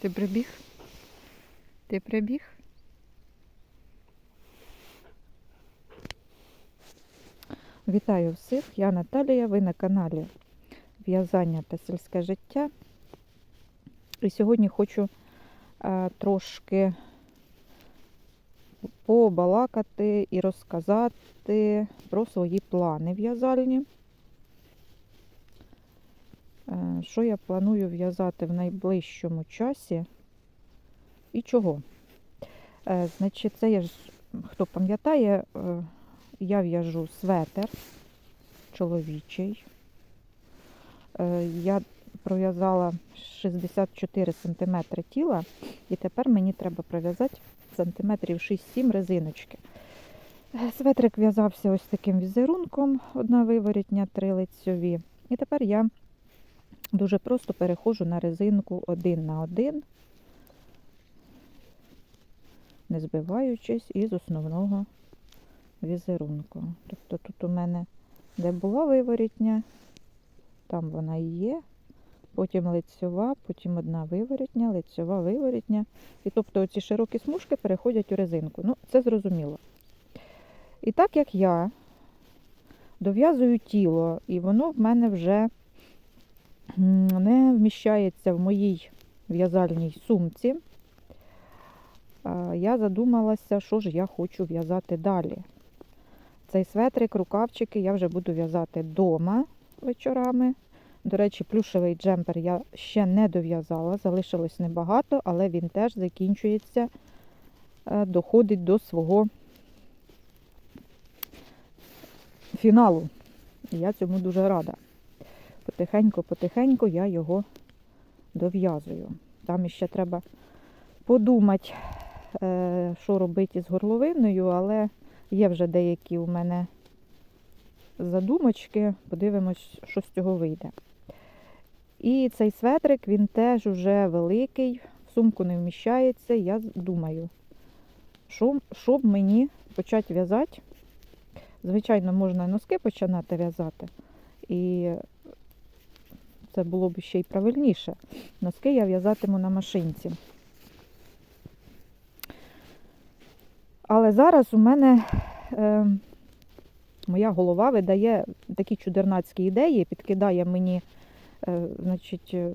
Ти прибіг? Ти прибіг? Вітаю всіх! Я Наталія, ви на каналі В'язання та сільське життя. І сьогодні хочу е, трошки побалакати і розказати про свої плани в'язальні. Е, Що я планую в'язати в найближчому часі і чого? Е, Значить, це я ж, хто пам'ятає, е, я в'яжу светер чоловічий. Я пров'язала 64 см тіла, і тепер мені треба пров'язати сантиметрів 6-7 резиночки. Светрик в'язався ось таким візерунком, одна виворітня, три лицьові. І тепер я дуже просто переходжу на резинку один на один, не збиваючись із основного візерунку. Тобто тут у мене де була виворітня, там вона і є. Потім лицьова, потім одна виворітня, лицьова виворітня. І тобто ці широкі смужки переходять у резинку. Ну, це зрозуміло. І так як я дов'язую тіло, і воно в мене вже не вміщається в моїй в'язальній сумці, я задумалася, що ж я хочу в'язати далі. Цей светрик, рукавчики я вже буду в'язати вдома вечорами. До речі, плюшевий джемпер я ще не дов'язала, залишилось небагато, але він теж закінчується, е, доходить до свого фіналу. Я цьому дуже рада. Потихеньку-потихеньку я його дов'язую. Там іще треба подумати, е, що робити з горловиною, але є вже деякі у мене задумочки. Подивимось, що з цього вийде. І цей светрик, він теж уже великий, в сумку не вміщається. Я думаю, що, що б мені почати в'язати. Звичайно, можна носки починати в'язати. І це було б ще й правильніше. Носки я в'язатиму на машинці. Але зараз у мене е, моя голова видає такі чудернацькі ідеї, підкидає мені, е, значить, е,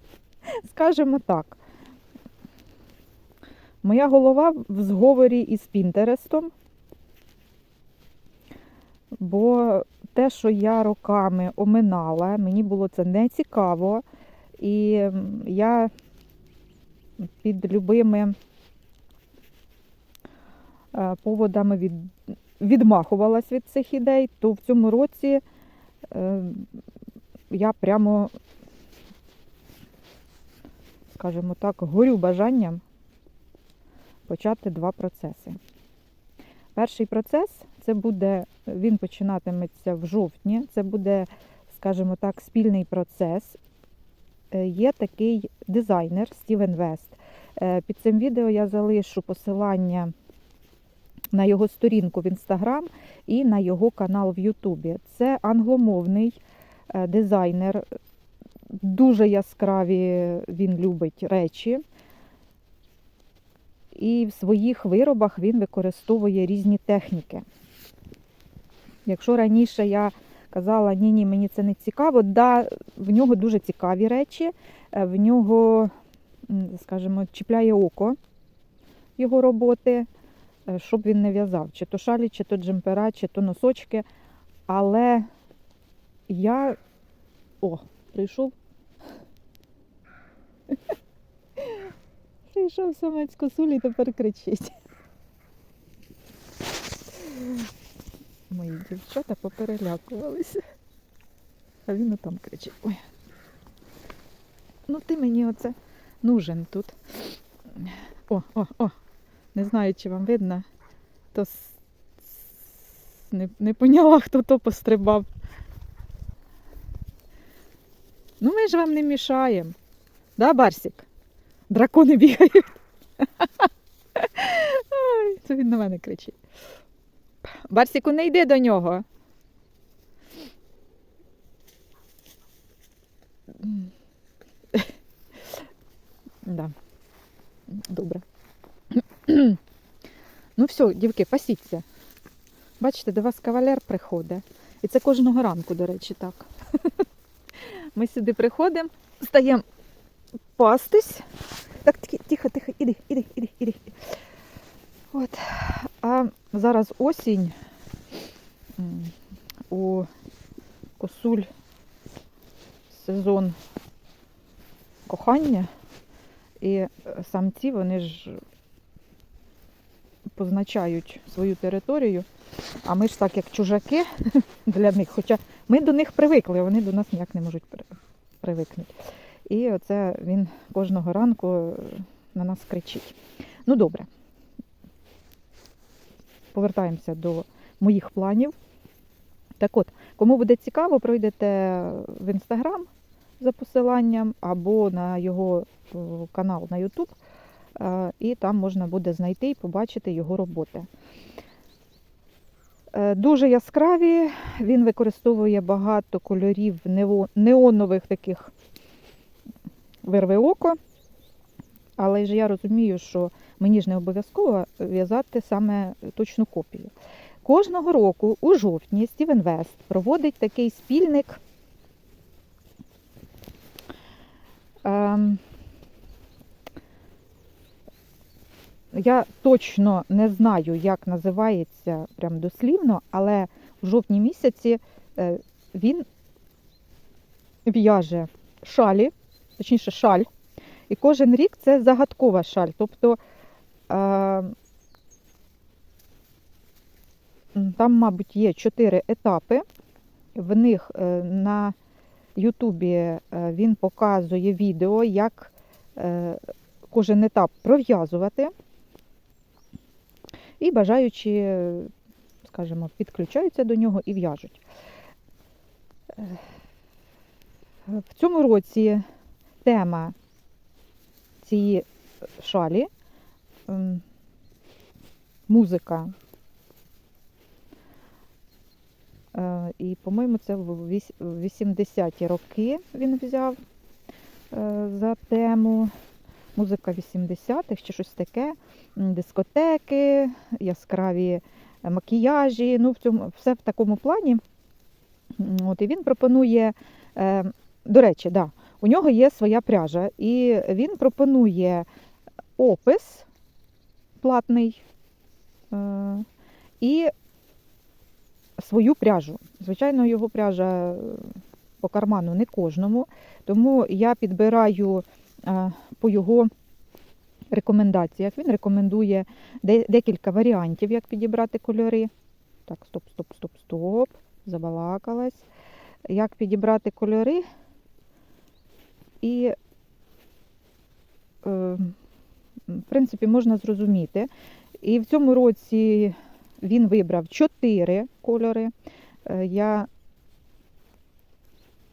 скажімо так, моя голова в зговорі із Пінтерестом, бо те, що я роками оминала, мені було це не цікаво, і я під любими е, поводами від, відмахувалась від цих ідей, то в цьому році е, я прямо, скажімо так, горю бажанням почати два процеси. Перший процес це буде, він починатиметься в жовтні, це буде, скажімо так, спільний процес. Е, Є такий дизайнер Стівен Вест. Е, Під цим відео я залишу посилання на його сторінку в Інстаграм і на його канал в Ютубі. Це англомовний е, дизайнер, дуже яскраві він любить речі. І в своїх виробах він використовує різні техніки. Якщо раніше я казала, ні, ні, мені це не цікаво, да, в нього дуже цікаві речі, е, в нього, скажімо, чіпляє око його роботи, е, щоб він не в'язав, чи то шалі, чи то джемпера, чи то носочки. Але я. О, прийшов. Прийшов самець косулі тепер кричить. Мої дівчата поперелякувалися. А він там кричить. Ой. Ну ти мені оце нужен тут. О, о, о. Не знаю, чи вам видно, то не, не поняла, хто то пострибав. Ну, ми ж вам не мішаємо. Да, Барсік? Дракони бігають. Це він на мене кричить. Барсіку, не йди до нього. Да. Добре. ну все, дівки, пасіться. Бачите, до вас кавалер приходить. І це кожного ранку, до речі, так. Ми сюди приходимо, стаємо пастись. Так, тихо, тихо, іди, іди, іди, іди. От. А зараз осінь у косуль сезон кохання. І е, самці вони ж позначають свою територію, а ми ж так як чужаки для них, хоча ми до них привикли, вони до нас ніяк не можуть привикнути. І оце він кожного ранку е, на нас кричить. Ну добре. Повертаємося до моїх планів. Так от, кому буде цікаво, пройдете в інстаграм за посиланням або на його е, канал на YouTube, е, і там можна буде знайти і побачити його роботи. Е, Дуже яскраві, він використовує багато кольорів неонових таких вирви око. Але ж я розумію, що мені ж не обов'язково в'язати саме точну копію. Кожного року у жовтні Стівен Вест проводить такий спільник. Ем, я точно не знаю, як називається прям дослівно, але в жовтні місяці е, він в'яже шалі, точніше шаль. І кожен рік це загадкова шаль. Тобто е, там, мабуть, є чотири етапи. В них е, на Ютубі е, він показує відео, як кожен етап пров'язувати. І бажаючи, скажімо, підключаються до нього і в'яжуть. В цьому році тема цієї шалі ем, музика. Е, І, по-моєму, це в 80-ті роки він взяв е, за тему. Музика 80-х чи щось таке, дискотеки, яскраві е, макіяжі, ну, в цьому, все в такому плані. От, і він пропонує, е, до речі, да, у нього є своя пряжа, і він пропонує опис платний е, і свою пряжу. Звичайно, його пряжа е, по карману не кожному, тому я підбираю е, по його рекомендаціях. Він рекомендує декілька варіантів, як підібрати кольори. Так, стоп, стоп, стоп, стоп. Забалакалась. Як підібрати кольори і, е, в принципі, можна зрозуміти. І в цьому році він вибрав чотири кольори. Е, Я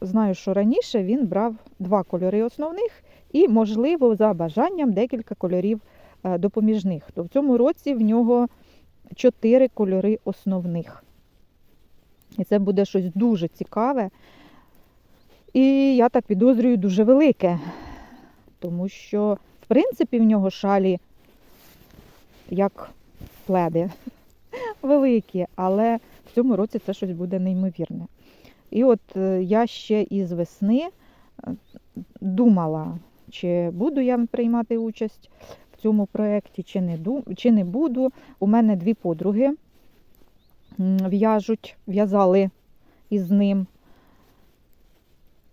знаю, що раніше він брав два кольори основних і, можливо, за бажанням декілька кольорів е, допоміжних. То в цьому році в нього чотири кольори основних. І це буде щось дуже цікаве. І я так підозрюю, дуже велике. Тому що, в принципі, в нього шалі як пледи великі, але в цьому році це щось буде неймовірне. І от е, я ще із весни е, думала, чи буду я приймати участь в цьому проєкті, чи не, чи не буду. У мене дві подруги в'яжуть, в'язали із ним.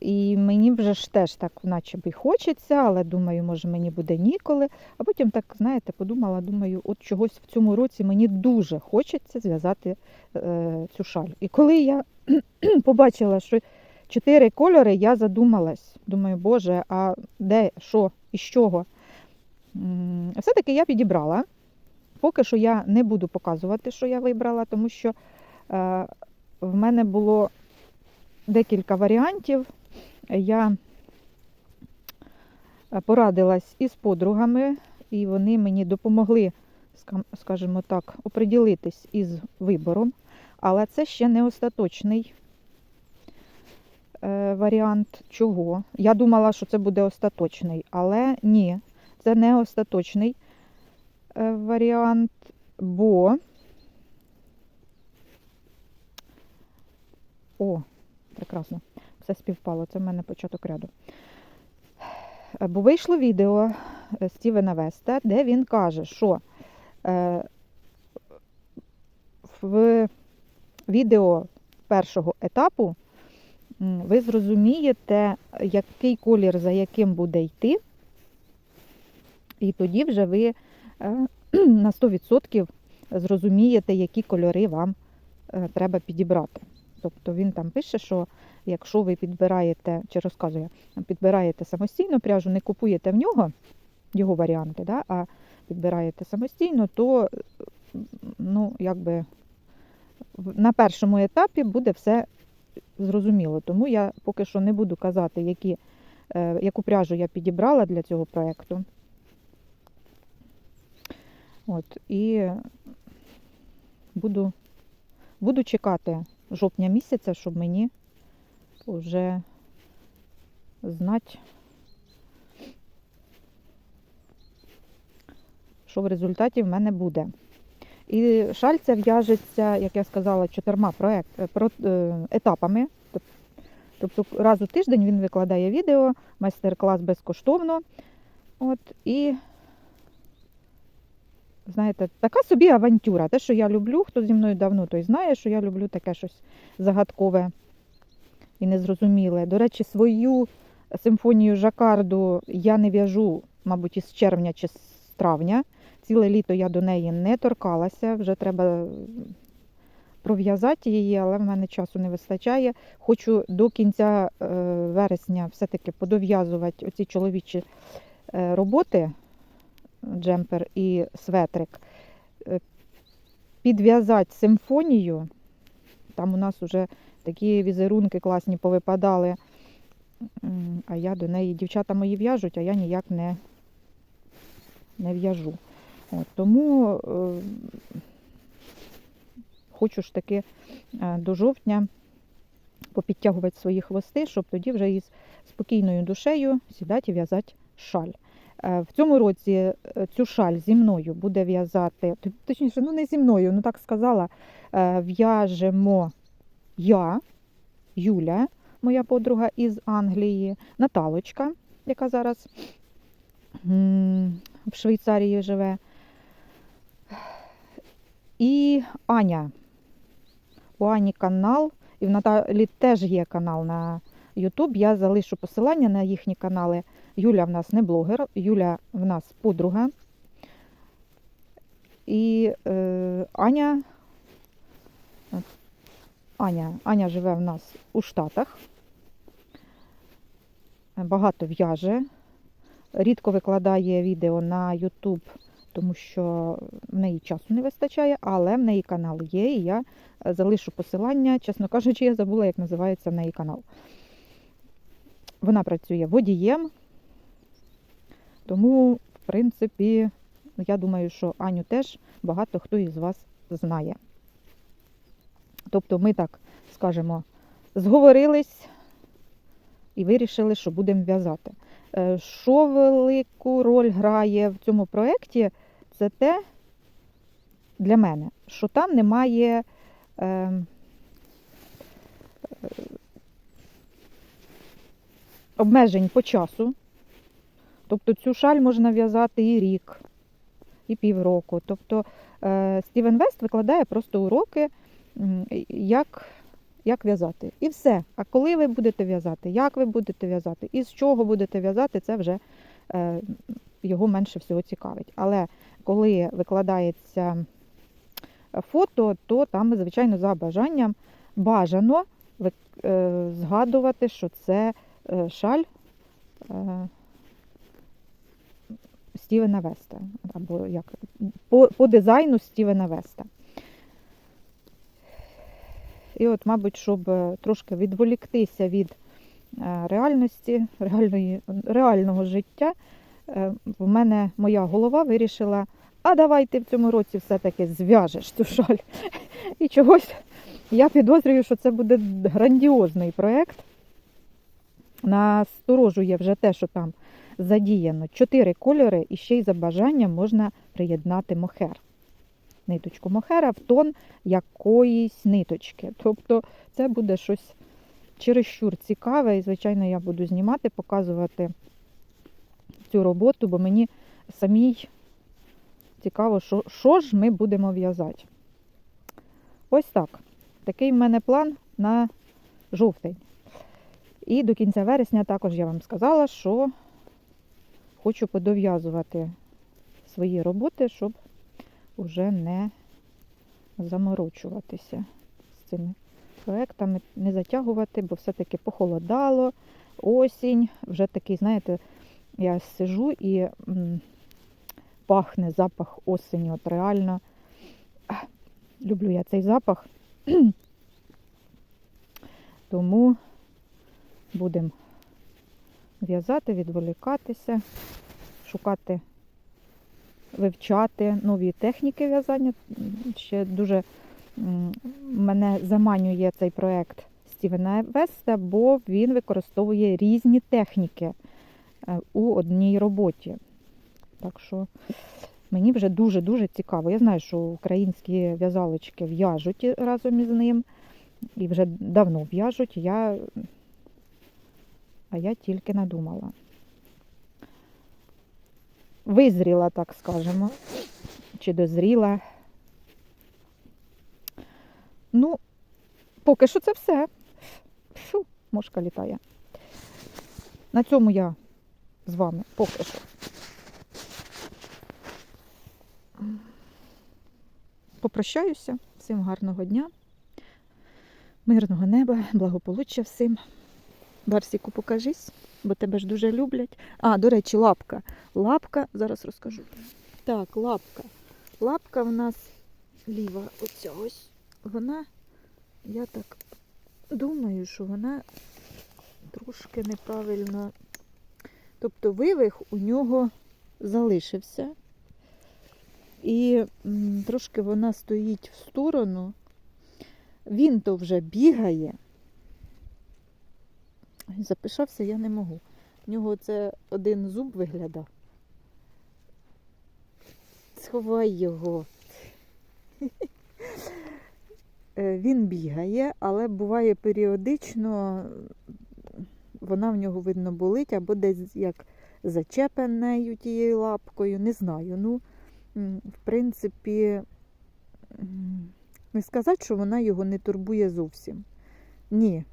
І мені вже ж теж так, наче би хочеться, але думаю, може мені буде ніколи. А потім так, знаєте, подумала, думаю, от чогось в цьому році мені дуже хочеться зв'язати е, цю шаль. І коли я побачила, що чотири кольори, я задумалась. Думаю, боже, а де, що і з чого? Все-таки я підібрала. Поки що я не буду показувати, що я вибрала, тому що е, в мене було декілька варіантів. Я е, порадилась із подругами, і вони мені допомогли, скажімо так, оприділитись із вибором. Але це ще не остаточний е, варіант. Чого? Я думала, що це буде остаточний, але ні. це не остаточний е, варіант, бо. О, прекрасно. Все співпало. Це в мене початок ряду. Бо вийшло відео е, Стівена Веста, де він каже, що е, в відео першого етапу ви зрозумієте, який колір за яким буде йти, і тоді вже ви е, на 100% зрозумієте, які кольори вам треба підібрати. Тобто він там пише, що якщо ви підбираєте, чи розказує, підбираєте самостійно пряжу, не купуєте в нього його варіанти, да, а підбираєте самостійно, то ну, якби на першому етапі буде все зрозуміло. Тому я поки що не буду казати, які, е, яку пряжу я підібрала для цього проєкту. От, і буду, буду чекати жовтня місяця, щоб мені вже знати, що в результаті в мене буде. І шаль ця в'яжеться, як я сказала, чотирма проект, е, про, е, етапами. Тобто раз у тиждень він викладає відео, майстер-клас безкоштовно. От, і, знаєте, така собі авантюра. Те, що я люблю, хто зі мною давно, той знає, що я люблю таке щось загадкове і незрозуміле. До речі, свою симфонію Жакарду я не в'яжу, мабуть, із червня чи з травня. Ціле літо я до неї не торкалася, вже треба пров'язати її, але в мене часу не вистачає. Хочу до кінця е, вересня все-таки подов'язувати оці чоловічі е, роботи, джемпер і светрик, е, підв'язати симфонію. Там у нас вже такі візерунки класні повипадали. А я до неї, дівчата мої в'яжуть, а я ніяк не, не в'яжу. Тому е, хочу ж таки е, до жовтня попідтягувати свої хвости, щоб тоді вже із спокійною душею сідати і в'язати шаль. Е, В цьому році е, цю шаль зі мною буде в'язати, точніше, ну не зі мною, ну так сказала, е, в'яжемо я, Юля, моя подруга із Англії, Наталочка, яка зараз в Швейцарії живе. І Аня. У Ані канал, і в Наталі теж є канал на YouTube. Я залишу посилання на їхні канали. Юля в нас не блогер, Юля в нас подруга. І е, Аня, Аня, Аня живе в нас у Штатах. Багато в'яже. Рідко викладає відео на YouTube тому що в неї часу не вистачає, але в неї канал є, і я залишу посилання. Чесно кажучи, я забула, як називається в неї канал. Вона працює водієм, тому, в принципі, я думаю, що Аню теж багато хто із вас знає. Тобто ми так скажемо, зговорились і вирішили, що будемо в'язати. Е, Що велику роль грає в цьому проєкті, це те для мене, що там немає е, е, обмежень по часу. Тобто цю шаль можна в'язати і рік, і півроку. Тобто е, Стівен Вест викладає просто уроки, як як в'язати. І все. А коли ви будете в'язати, як ви будете в'язати, і з чого будете в'язати, це вже е, його менше всього цікавить. Але коли викладається фото, то там, звичайно, за бажанням бажано е, згадувати, що це шаль Стівена Веста. Або як по, по дизайну Стівена Веста. І от, мабуть, щоб е, трошки відволіктися від е, реальності, реальної, реального життя, е, в мене моя голова вирішила, а давай ти в цьому році все-таки зв'яжеш цю шаль. І чогось я підозрюю, що це буде грандіозний проєкт. Насторожує вже те, що там задіяно чотири кольори, і ще й за бажанням можна приєднати мохер. Ниточку мохера в тон якоїсь ниточки. Тобто це буде щось чересчур цікаве, і, звичайно, я буду знімати, показувати цю роботу, бо мені самій цікаво, що, що ж ми будемо в'язати. Ось так. Такий в мене план на жовтень. І до кінця вересня також я вам сказала, що хочу подов'язувати свої роботи, щоб вже не заморочуватися з цими проектами, не затягувати, бо все-таки похолодало, осінь, вже такий, знаєте, я сижу і пахне запах осені. От реально люблю я цей запах. Тому будемо в'язати, відволікатися, шукати, вивчати нові техніки в'язання. Ще дуже мене заманює цей проект Стівена Веста, бо він використовує різні техніки е, у одній роботі. Так що мені вже дуже-дуже цікаво. Я знаю, що українські в'язалочки в'яжуть разом із ним. І вже давно в'яжуть, я... а я тільки надумала. Визріла, так скажемо, чи дозріла. Ну, поки що це все. Фу, мошка літає. На цьому я з вами поки що. Попрощаюся. Всім гарного дня, мирного неба, благополуччя всім. Барсіку, покажись, бо тебе ж дуже люблять. А, до речі, лапка. Лапка, зараз розкажу. Так, лапка. Лапка в нас ліва, оця ось. Вона, я так думаю, що вона трошки неправильно. Тобто вивих у нього залишився. І трошки вона стоїть в сторону. Він то вже бігає. Запишався я не можу. В нього це один зуб виглядав. Сховай його. Е, Він бігає, але буває періодично, вона в нього, видно, болить, або десь як зачепенею тією лапкою, не знаю. Ну, в принципі, не сказати, що вона його не турбує зовсім. Ні.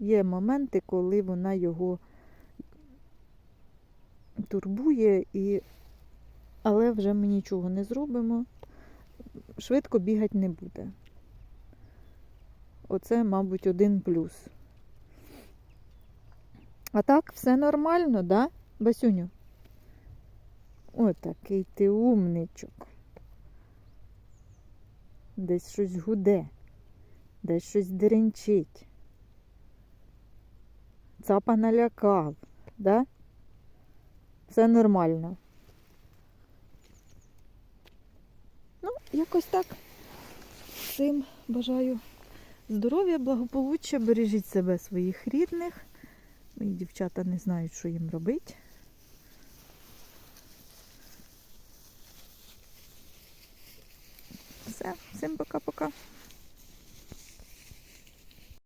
Є моменти, коли вона його турбує, і... але вже ми нічого не зробимо. Швидко бігати не буде. Оце, мабуть, один плюс. А так, все нормально, да, Басюню? Отакий ти умничок. Десь щось гуде, десь щось деренчить. Цапа налякав, да? Все нормально. Ну, якось так. Всім бажаю здоров'я, благополуччя, бережіть себе своїх рідних. Мої дівчата не знають, що їм робити. Все, всім пока-пока.